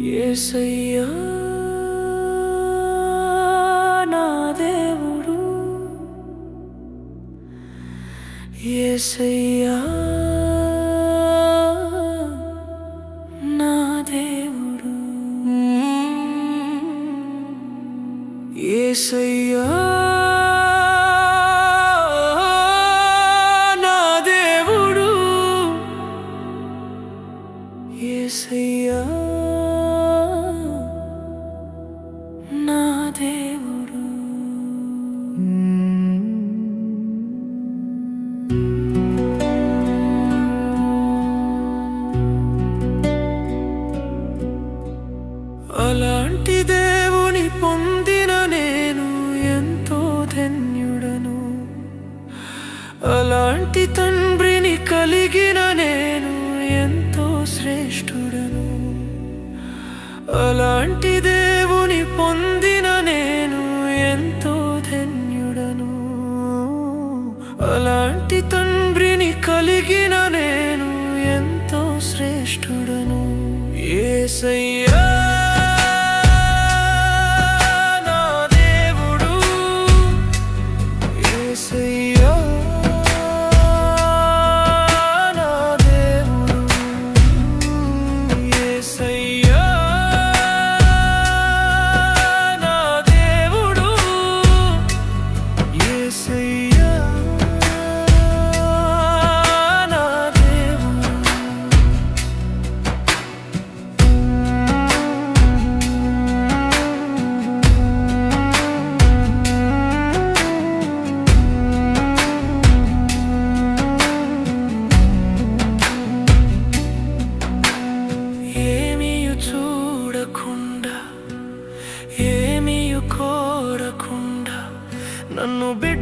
ఏసయ్యా నా దేవుడు. ఏసయ్యా నా దేవుడు. ఏసయ్యా. అలాంటి తండ్రిని కలిగిన నేను ఎంతో శ్రేష్ఠుడను. అలాంటి దేవుని పొందిన నేను ఎంతో ధన్యుడను. అలాంటి తండ్రిని కలిగిన నేను ఎంతో శ్రేష్ఠుడను. ఏసయ్యా! ఏసయ్యా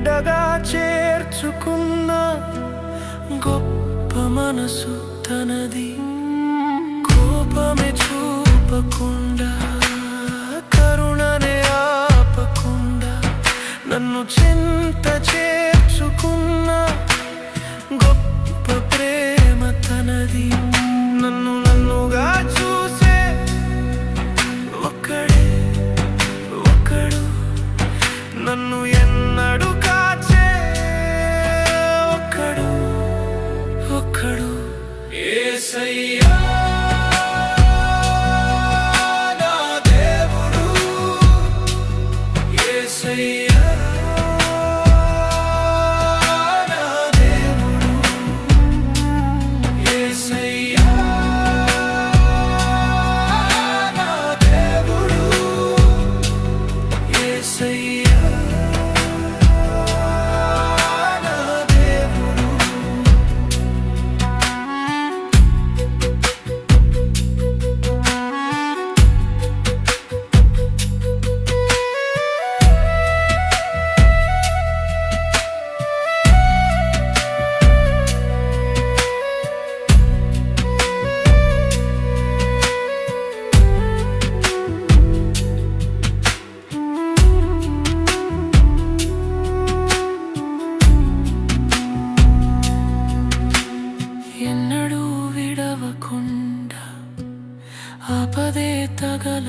బిడ్డగా చేర్చుకున్న గొప్ప మనసు తనది. కోపమే చూపకుండా కరుణనే ఆపకుండా నన్ను చింత చేర్చుకున్న గొప్ప ప్రేమ తనది. ఏసయ్యా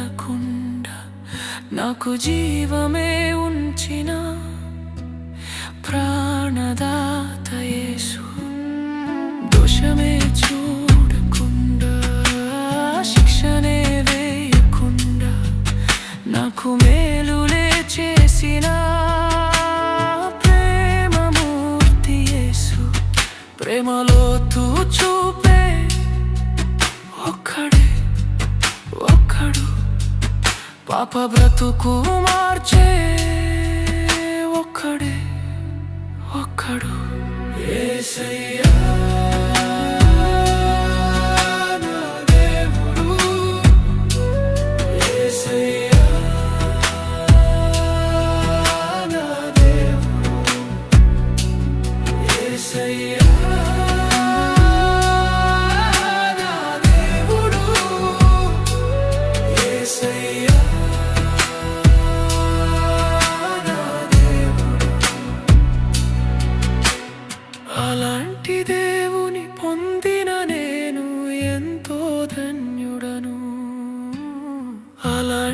తగలకుండా నాకు జీవమే ఉంచిన ప్రాణదాత యేసు. దోషమే పాప బ్రతుకు మార్చే ఒక్కడే ఒక్కడు. ఏసయ్యా.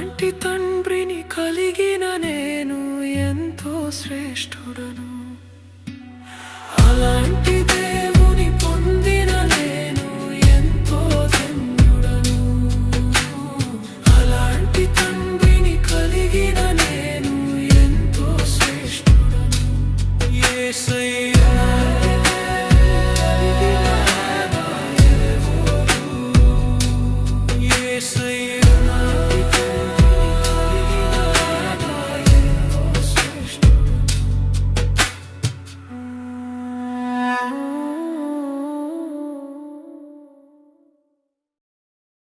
అలాంటి తండ్రిని కలిగిన నేను ఎంతో శ్రేష్ఠుడను. అలాంటి